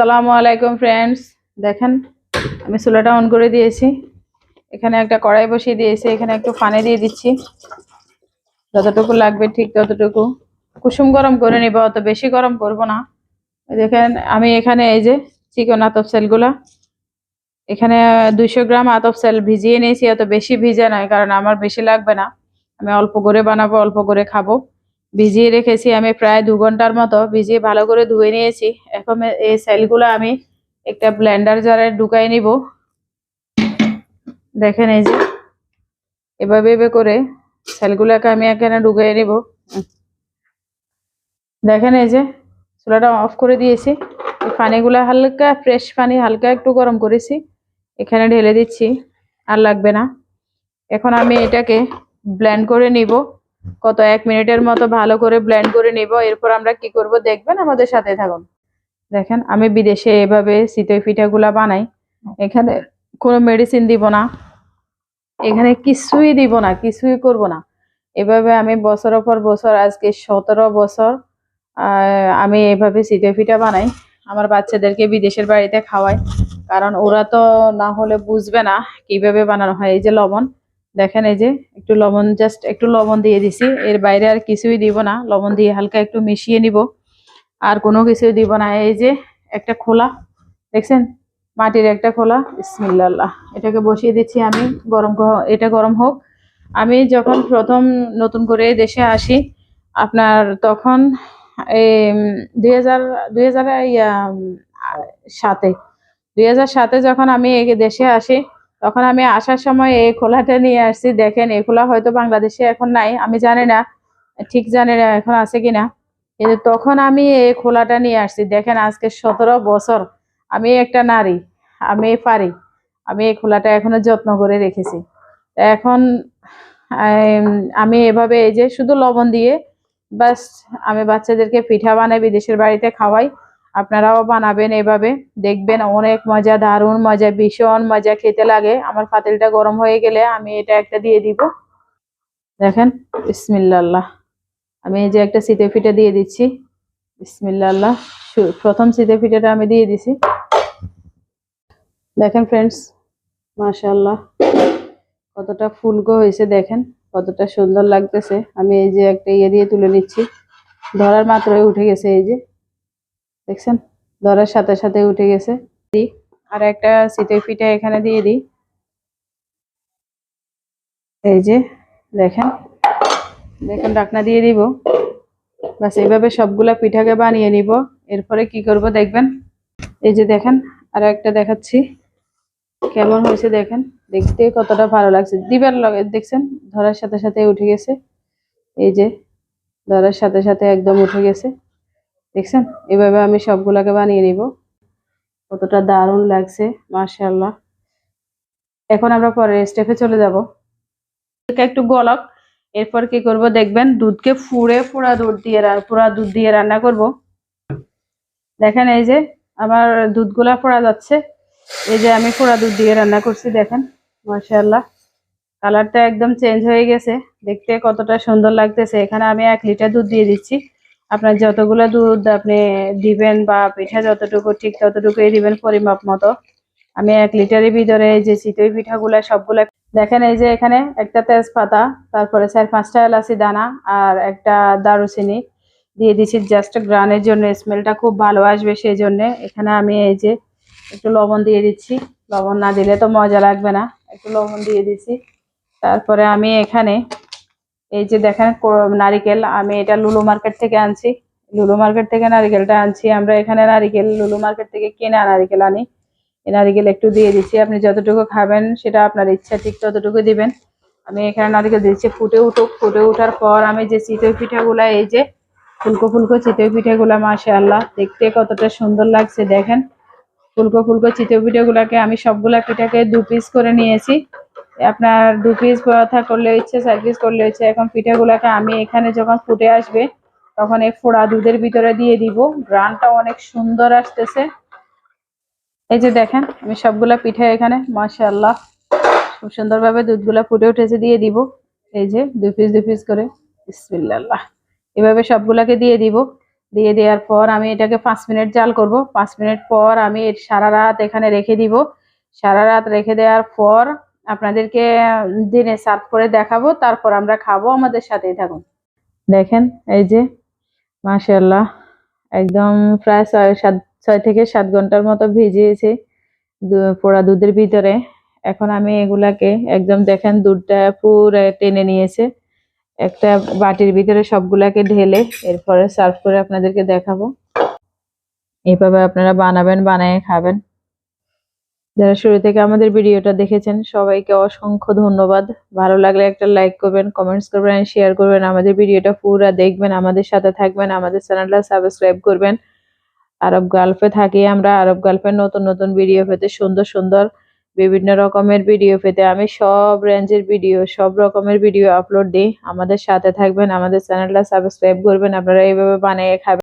আসসালামু আলাইকুম ফ্রেন্ডস দেখেন, আমি চুলাটা অন করে দিয়েছি। এখানে একটা কড়াই বসিয়ে দিয়েছি, এখানে একটু ফানে দিয়ে দিচ্ছি। যতটুকু লাগবে ঠিক ততটুকু। কুসুম গরম করে নিব, অত বেশি গরম করব না। দেখেন, আমি এখানে এই যে চিকন আতপ সেলগুলা, এখানে দুইশো গ্রাম আতপ সেল ভিজিয়ে নিয়েছি, অত বেশি ভিজে নয় কারণ আমার বেশি লাগবে না। আমি অল্প করে বানাবো, অল্প করে খাব। ভিজিয়ে রেখেছি, আমি প্রায় দু ঘণ্টার মতো ভিজিয়ে ভালো করে ধুয়ে নিয়েছি। এখন এই সেলগুলো আমি একটা ব্লেন্ডার জারে ঢুকাই নিব। দেখেন এই যে, এভাবে এভাবে করে সেলগুলোকে আমি এখানে ঢুকাই নিব। দেখেন এই যে, চুলাটা অফ করে দিয়েছি। পানিগুলো হালকা, ফ্রেশ পানি হালকা একটু গরম করেছি। এখানে ঢেলে দিচ্ছি, আর লাগবে না। এখন আমি এটাকে ব্লেন্ড করে নিব। কত এক মিনিটের মতো ভালো করে ব্লেন্ড করে নিব এরপর আমরা কি করব দেখবেন আমাদের সাথে থাকুন। দেখেন আমি বিদেশে এভাবে চিতই পিঠাগুলা বানাই। এখানে কোনো মেডিসিন দিব না। এখানে কিছুই দিব না কিছুই করব না। এভাবে আমি বছরের পর বছর আজকে সতেরো বছর আহ, আমি এভাবে চিতই পিঠা বানাই। আমার বাচ্চাদেরকে বিদেশের বাড়িতে খাওয়াই। কারণ ওরা তো না হলে বুঝবে না কীভাবে বানানো হয়। এই যে লবণ দেখেন এই যে একটু লবণ জাস্ট একটু লবণ দিয়ে দিছি। এর বাইরে আর কিছুই দিব না, লবণ দিয়ে হালকা একটু মিশিয়ে নিব। আর কোনো কিছুই দিব না। এই যে একটা খোলা, দেখছেন? মাটির একটা খোলা ইসমিল্লাহ এটাকে বসিয়ে দিচ্ছি আমি, গরম এটা গরম হোক। আমি যখন প্রথম নতুন করে দেশে আসি, আপনার তখন এই দুই হাজার দুই হাজার সাতে, দুই হাজার সাতে যখন আমি দেশে আসি তখন আমি আসার সময় এই খোলাটা নিয়ে আসছি, দেখেন এই খোলা হয়তো বাংলাদেশে এখন নাই, আমি জানি না, ঠিক জানি না এখন আছে কিনা। কিন্তু তখন আমি এই খোলাটা নিয়ে আসছি, দেখেন আজকে সতেরো বছর আমি একটা নারী, আমি পারি, আমি এই খোলাটা এখনও যত্ন করে রেখেছি। এখন আমি এভাবে এই যে শুধু লবণ দিয়ে, বাস আমি বাচ্চাদেরকে পিঠা বানাই, বিদেশের বাড়িতে খাওয়াই আপনারাও বানাবেন এভাবে। দেখবেন অনেক মজা, দারুণ মজা, ভীষণ মজা খেতে লাগে। আমার পাতিলটা গরম হয়ে গেলে আমি এটা একটা দিয়ে দিব। দেখেন বিসমিল্লাহ আমি এই যে একটা সিতে পিঠা দিয়ে দিচ্ছি। বিসমিল্লাহ প্রথম সিতে পিঠাটা আমি দিয়ে দিছি। দেখেন ফ্রেন্ডস মাশাআল্লাহ। কতটা ফুলকো হয়েছে, দেখেন। কতটা সুন্দর লাগতেছে। আমি এই যে একটা ইয়ে দিয়ে তুলে নিচ্ছি। ধরার মাত্রই উঠে গেছে এই যে। দেখছেন? ধরার সাথে সাথে উঠে গেছে। দিই। আর একটা শীতের পিঠা এখানে দিয়ে দিই। এই যে, দেখেন? দেখেন ডাকনা দিয়ে দিব। বাস, এইভাবে সবগুলা পিঠাকে বানিয়ে নিব। এরপরে কি করব দেখবেন? এই যে দেখেন, আর একটা দেখাচ্ছি। কেমন হয়েছে দেখেন? দেখতে কতটা ভালো লাগছে। দিবার লগে, দেখছেন? ধরার সাথে সাথে উঠে গেছে। এই যে, ধরার সাথে সাথে একদম উঠে গেছে। দেখছেন? এভাবে আমি সবগুলাকে বানিয়ে নিব। কতটা দারুণ লাগছে মার্শাল্লাহ এখন আমরা পরের স্টেপে চলে যাব। একটু গলক। এরপর কি করব দেখবেন, দুধকে ফুড়ে ফুড়া দুধ দিয়ে রা- ফুড়া দুধ দিয়ে রান্না করব। দেখেন এই যে আমার দুধগুলা ফোড়া যাচ্ছে। এই যে আমি ফোড়া দুধ দিয়ে রান্না করছি, দেখেন, মাশাআল্লাহ। কালারটা একদম চেঞ্জ হয়ে গেছে। দেখতে কতটা সুন্দর লাগতেছে। এখানে আমি এক লিটার দুধ দিয়ে দিচ্ছি। আপনার যতগুলো দুধ আপনি দিবেন বা পিঠা যতটুকু, ঠিক ততটুকুই দিবেন পরিমাপ মতো। আমি এক লিটারের ভিতরে যে চিতই পিঠাগুলা, সবগুলা দেখেন এই যে এখানে একটা তেজপাতা, তারপরে চার পাঁচটা এলাচি দানা আর একটা দারুচিনি দিয়ে দিচ্ছি জাস্ট গ্রানের জন্য স্মেলটা খুব ভালো আসবে সেই জন্যে এখানে আমি এই যে একটু লবণ দিয়ে দিচ্ছি। লবণ না দিলে তো মজা লাগবে না। একটু লবণ দিয়ে দিচ্ছি তারপরে আমি এখানে এই যে দেখেন নারিকেল, আমি এটা লুলু মার্কেট থেকে আনছি। লুলু মার্কেট থেকে নারিকেলটা আনছি। আমরা এখানে নারিকেল, লুলু মার্কেট থেকে কেনা নারিকেল আনি। নারিকেল একটু দিয়ে দিচ্ছি। আপনি যতটুকু খাবেন, সেটা আপনার ইচ্ছা, ঠিক ততটুকু দিবেন। আমি এখানে নারিকেল দিচ্ছি। ফুটে উঠুক। ফুটে ওঠার পর আমি যে চিতই পিঠাগুলা, এই যে ফুলকো ফুলকো চিতই পিঠাগুলা, মাশাআল্লাহ, দেখতে কতটা সুন্দর লাগছে। দেখেন, ফুলকো ফুলকো চিতই পিঠাগুলাকে আমি সবগুলা পিঠাকে দু পিস করে নিয়েছি। আপনার দু পিস পরোটা করলে ইচ্ছে, চার পিস করলে ইচ্ছে, এখন পিঠাগুলাকে আমি এখানে যখন ফুটে আসবে, তখন এই ফোড়া দুধের ভিতরে দিয়ে দিব। গ্রানটা অনেক সুন্দর আসতেছে। এই যে দেখেন, আমি সবগুলা পিঠা এখানে, মাশাআল্লাহ, খুব সুন্দরভাবে দুধগুলা ফুটে উঠেছে, দিয়ে দিব। এই যে দু পিস দু পিস করে, বিসমিল্লাহ। এভাবে সবগুলাকে দিয়ে দিব। দিয়ে দেওয়ার পর আমি এটাকে পাঁচ মিনিট জাল করব। পাঁচ মিনিট পর আমি সারা রাত এখানে রেখে দিব। সারা রাত রেখে দেওয়ার পর আপনাদেরকে দিনে সার্ভ করে দেখাবো, তারপর আমরা খাব আমাদের সাথেই থাকুন। দেখেন, এই যে মাশাল্লাহ একদম প্রায় ছয়, সাত, ছয় থেকে সাত ঘণ্টার মতো ভিজিয়েছি পোড়া দুধের ভিতরে। এখন আমি এগুলাকে একদম দেখেন, দুধটা পুরো টেনে নিয়েছে। একটা বাটির ভিতরে সবগুলাকে ঢেলে এরপরে সার্ভ করে আপনাদেরকে দেখাবো। এভাবে আপনারা বানাবেন, বানিয়ে খাবেন। যারা শুরু থেকে আমাদের ভিডিওটা দেখেছেন, সবাইকে অসংখ্য ধন্যবাদ। ভালো লাগলে একটা লাইক করবেন কমেন্টস করবেন শেয়ার করবেন। আমাদের ভিডিওটা পুরো দেখবেন, আমাদের সাথে থাকবেন, আমাদের চ্যানেলটা সাবস্ক্রাইব করবেন। আরব গালফে থাকি আমরা, আরব গালফের নতুন নতুন ভিডিও পেতে, সুন্দর সুন্দর বিভিন্ন রকমের ভিডিও পেতে। আমি সব রেঞ্জের ভিডিও সব রকমের ভিডিও আপলোড দিই। আমাদের সাথে থাকবেন, আমাদের চ্যানেলটা সাবস্ক্রাইব করবেন। আপনারা এইভাবে বানিয়ে খাবেন।